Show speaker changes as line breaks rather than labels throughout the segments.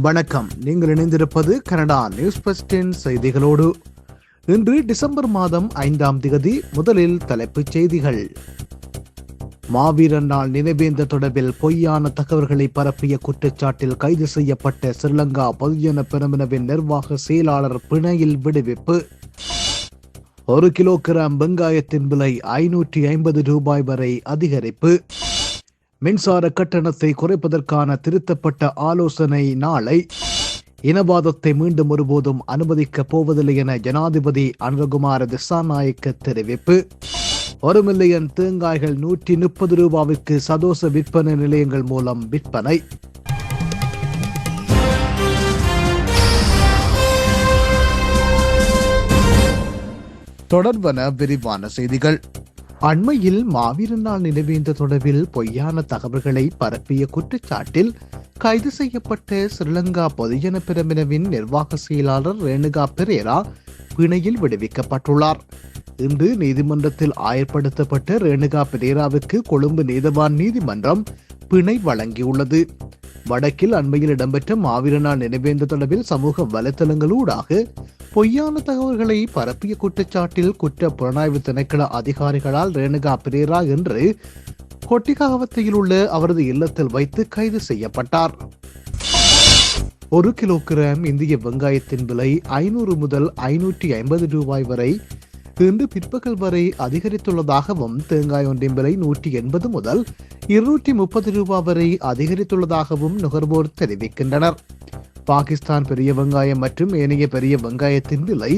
வணக்கம். நீங்கள் இணைந்திருப்பது கனடா நியூஸ் பஸ்டின் செய்திகளோடு. இன்று டிசம்பர் மாதம் ஐந்தாம் திகதி முதலில் தலைப்புச் செய்திகள். மாவீரன் நாள் நினைவேந்த தொடர்பில் பொய்யான தகவல்களை பரப்பிய குற்றச்சாட்டில் கைது செய்யப்பட்ட ஸ்ரீலங்கா பொதுஜன பெருமினவின் நிர்வாக செயலாளர் பிணையில் விடுவிப்பு. ஒரு கிலோ கிராம் வெங்காயத்தின் விலை ஐநூற்றி ஐம்பது ரூபாய் வரை அதிகரிப்பு. மின்சார கட்டணத்தை குறைப்பதற்கான திருத்தப்பட்ட ஆலோசனை நாளை. இனவாதத்தை மீண்டும் ஒருபோதும் அனுமதிக்கப் போவதில்லை என ஜனாதிபதி அனுரகுமார திசாநாயக்க தெரிவிப்பு. ஒரு மில்லியன் தேங்காய்கள் நூற்றி முப்பது ரூபாவுக்கு சதோச விற்பனை நிலையங்கள் மூலம் விற்பனை. தொடர்பன விரிவான செய்திகள். அண்மையில் மாவீரன் நாள் நினைவேந்த தொடர்பில் பொய்யான தகவல்களை பரப்பிய குற்றச்சாட்டில் கைது செய்யப்பட்ட ஸ்ரீலங்கா பொதுஜன பிரமினவின் நிர்வாக செயலாளர் ரேணுகா பெரேரா பிணையில் விடுவிக்கப்பட்டுள்ளார். இன்று நீதிமன்றத்தில் ஆயர்படுத்தப்பட்ட ரேணுகா பெரேராவுக்கு கொழும்பு நீதவான் நீதிமன்றம் பிணை வழங்கியுள்ளது. வடக்கில் அண்மையில் இடம்பெற்ற மாவீரனா நினைவேந்த தொடர்பில் சமூக வலைதளங்களூடாக பொய்யான தகவல்களை பரப்பிய குற்றச்சாட்டில் குற்ற புலனாய்வு திணைக்கள அதிகாரிகளால் ரேணுகா பிரேரா என்று கொட்டிகாவத்தையில் உள்ள அவரது இல்லத்தில் வைத்து கைது செய்யப்பட்டார். ஒரு கிலோகிராம் இந்திய வெங்காயத்தின் விலை ஐநூறு முதல் ஐநூற்றி ஐம்பது ரூபாய் வரை இன்று பிற்பகல் வரை அதிகரித்துள்ளதாகவும் தேங்காய் ஒன்றின் விலை நூற்றி எண்பது முதல் இருநூற்றி முப்பது ரூபாய் வரை அதிகரித்துள்ளதாகவும் நுகர்வோர் தெரிவிக்கின்றனர். பாகிஸ்தான் பெரிய வெங்காயம் மற்றும் ஏனைய பெரிய வெங்காயத்தின் விலை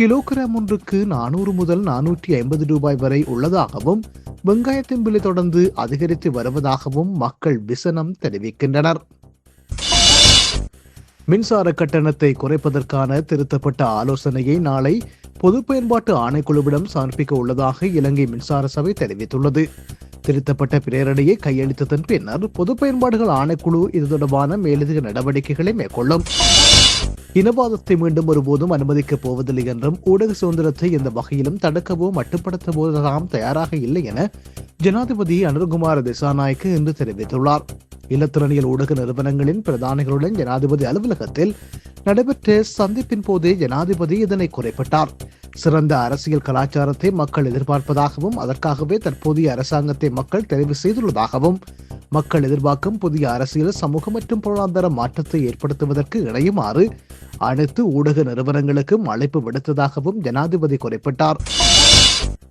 கிலோகிராம் ஒன்றுக்கு நானூறு முதல் நானூற்றி ஐம்பது ரூபாய் வரை உள்ளதாகவும் வெங்காயத்தின் விலை தொடர்ந்து அதிகரித்து வருவதாகவும் மக்கள் விசனம் தெரிவிக்கின்றனர். மின்சார கட்டணத்தை குறைப்பதற்கான திருத்தப்பட்ட ஆலோசனையை நாளை பொது பயன்பாட்டு ஆணைக்குழுவிடம் சமர்ப்பிக்க உள்ளதாக இலங்கை மின்சார சபை தெரிவித்துள்ளது. திருத்தப்பட்ட பிரேரணையை கையளித்ததன் பின்னர் பொது பயன்பாடுகள் ஆணைக்குழு இது தொடர்பான மேலதிக நடவடிக்கைகளை மேற்கொள்ளும். இனவாதத்தை மீண்டும் ஒருபோதும் அனுமதிக்கப் போவதில்லை என்றும் ஊடக சுதந்திரத்தை எந்த வகையிலும் தடுக்கவோ மட்டுப்படுத்தவோ தாம் தயாராக இல்லை என ஜனாதிபதி அனுர்குமார் திசாநாயக்கு இன்று தெரிவித்துள்ளார். இலத்திரனியல் ஊடக நிறுவனங்களின் பிரதானிகளுடன் ஜனாதிபதி அலுவலகத்தில் நடைபெற்ற சந்திப்பின் போதே ஜனாதிபதி இதனை குறிப்பிட்டார். சிறந்த அரசியல் கலாச்சாரத்தை மக்கள் எதிர்பார்ப்பதாகவும் அதற்காகவே தற்போதைய அரசாங்கத்தை மக்கள் தெரிவு செய்துள்ளதாகவும் மக்கள் எதிர்பார்க்கும் புதிய அரசியல் சமூக மற்றும் பொருளாதார மாற்றத்தை ஏற்படுத்துவதற்கு இணையுமாறு அனைத்து ஊடக நிறுவனங்களுக்கும் அழைப்பு விடுத்ததாகவும் ஜனாதிபதி குறிப்பிட்டார்.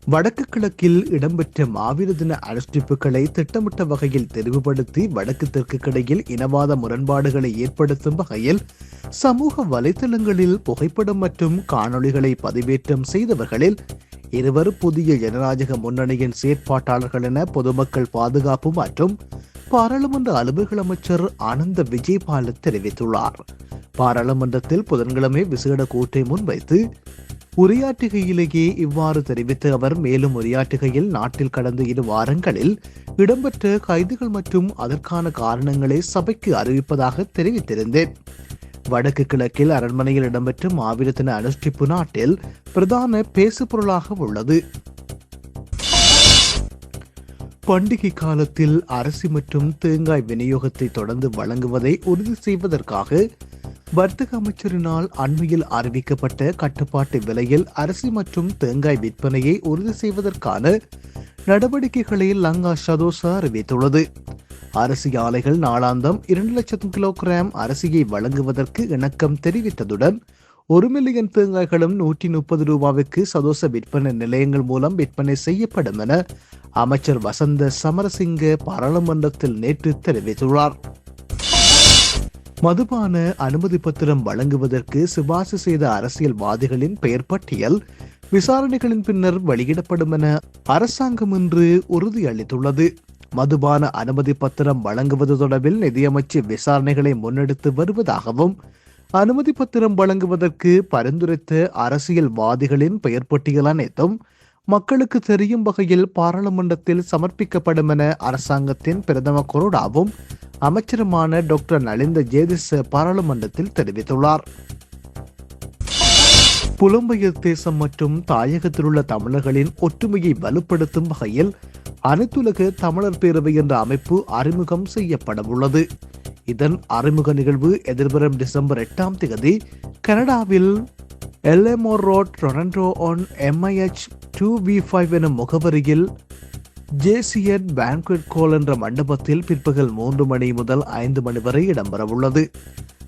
வடக்கு கிழக்கில் இடம்பெற்ற மாவீர தின அனுஷ்டிப்புகளை திட்டமிட்ட வகையில் தெளிவுபடுத்தி வடக்கு தெற்குக்கிடையில் இனவாத முரண்பாடுகளை ஏற்படுத்தும் வகையில் சமூக வலைதளங்களில் புகைப்படம் மற்றும் காணொளிகளை பதிவேற்றம் செய்தவர்களில் இருவர் புதிய ஜனநாயக முன்னணியின் செயற்பாட்டாளர்கள் என பொதுமக்கள் பாதுகாப்பு மற்றும் பாராளுமன்ற அலுவல்கள் அமைச்சர் ஆனந்த விஜயபால தெரிவித்துள்ளார். பாராளுமன்றத்தில் புதன்கிழமை விசேட கூட்டை முன்வைத்து உரையாற்றுகையிலேயே இவ்வாறு தெரிவித்த அவர் மேலும் உரையாற்றுகையில் நாட்டில் கடந்த இரு வாரங்களில் இடம்பெற்ற கைதுகள் மற்றும் அதற்கான காரணங்களை சபைக்கு அறிவிப்பதாக தெரிவித்திருந்தேன். வடக்கு கிழக்கில் அரண்மனையில் இடம்பெற்ற மாவீரத்தின அனுஷ்டிப்பு நாட்டில் பிரதான பேசுபொருளாக உள்ளது. பண்டிகை காலத்தில் அரிசி மற்றும் தேங்காய் விநியோகத்தை தொடர்ந்து வழங்குவதை உறுதி செய்வதற்காக வர்த்தக அமைச்சரினால் அண்மையில் அறிவிக்கப்பட்ட கட்டுப்பாட்டு விலையில் அரிசி மற்றும் தேங்காய் விற்பனையை உறுதி செய்வதற்கான நடவடிக்கைகளை லங்கா ஷதோசா அறிவித்துள்ளது. அரிசி ஆலைகள் நாளாந்தம் இரண்டு லட்சம் கிலோகிராம் அரிசியை வழங்குவதற்கு இணக்கம் தெரிவித்ததுடன் ஒரு மில்லியன் தேங்காய்களும் நூற்றி முப்பது ரூபாவுக்கு சதோச விற்பனை நிலையங்கள் மூலம் விற்பனை செய்யப்படும் என அமைச்சர் வசந்த சமரசிங்க பாராளுமன்றத்தில் நேற்று தெரிவித்துள்ளார். மதுபான அனுமதி பத்திரம் வழங்குவதற்கு சிபார்சு செய்த அரசியல்வாதிகளின் பெயர் பட்டியல் விசாரணைகளின் பின்னர் வெளியிடப்படும் என அரசாங்கம் இன்று உறுதியளித்துள்ளது. மதுபான அனுமதி பத்திரம் வழங்குவது தொடர்பில் நிதியமைச்சு விசாரணைகளை முன்னெடுத்து வருவதாகவும் அனுமதி பத்திரம் வழங்குவதற்கு பரிந்துரைத்த அரசியல்வாதிகளின் பெயர் பட்டியல் அனைத்தும் மக்களுக்கு தெரியும் வகையில் பாராளுமன்றத்தில் சமர்ப்பிக்கப்படும் என அரசாங்கத்தின் பிரதம கொரோடாவும் அமைச்சருமான டாக்டர் நலிந்த ஜேதிஸ் பாராளுமன்றத்தில் தெரிவித்துள்ளார். புலம்பெயர் தேசம் மற்றும் தாயகத்தில் உள்ள தமிழர்களின் ஒற்றுமையை வலுப்படுத்தும் வகையில் அனைத்துலக தமிழர் பேரவை என்ற அமைப்பு அறிமுகம் செய்யப்பட உள்ளது இதன் அறிமுக நிகழ்வு எதிர்வரும் டிசம்பர் எட்டாம் தேதி கனடாவில் Elmore road Toronto ON MIH two V five எனும் முகவரியில் ஜேசிஎட் பேங்க்வெட் கோல் என்ற மண்டபத்தில் பிற்பகல் மூன்று மணி முதல் ஐந்து மணி வரை இடம்பெறவுள்ளது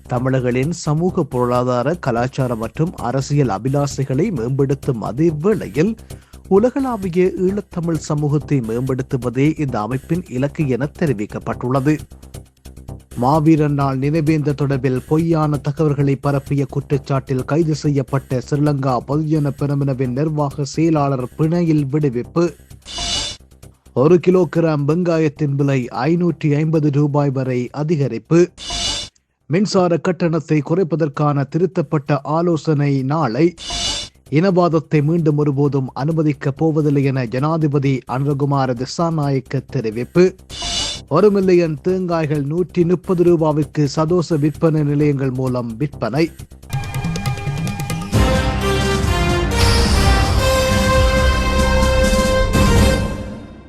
தமிழர்களின் சமூக பொருளாதார கலாச்சார மற்றும் அரசியல் அபிலாசைகளை மேம்படுத்தும் அதே வேளையில் உலகளாவிய ஈழத்தமிழ் சமூகத்தை மேம்படுத்துவதே இந்த அமைப்பின் இலக்கு என தெரிவிக்கப்பட்டுள்ளது. மாவீரன் நாள் நினைவேந்த தொடர்பில் பொய்யான தகவல்களை பரப்பிய குற்றச்சாட்டில் கைது செய்யப்பட்ட ஸ்ரீலங்கா பொதுஜன பெருமினவின் நிர்வாக செயலாளர் பிணையில் விடுவிப்பு. ஒரு கிலோகிராம் வெங்காயத்தின் விலை ஐநூற்றி ஐம்பது ரூபாய் வரை அதிகரிப்பு. மின்சார கட்டணத்தை குறைப்பதற்கான திருத்தப்பட்ட ஆலோசனை நாளை. இனவாதத்தை மீண்டும் ஒருபோதும் அனுமதிக்கப் போவதில்லை என ஜனாதிபதி அனுரகுமார திசாநாயக்க தெரிவிப்பு. ஒரு மில்லியன் தேங்காய்கள் நூற்றி முப்பது ரூபாவிற்கு சதோச விற்பனை நிலையங்கள் மூலம் விற்பனை.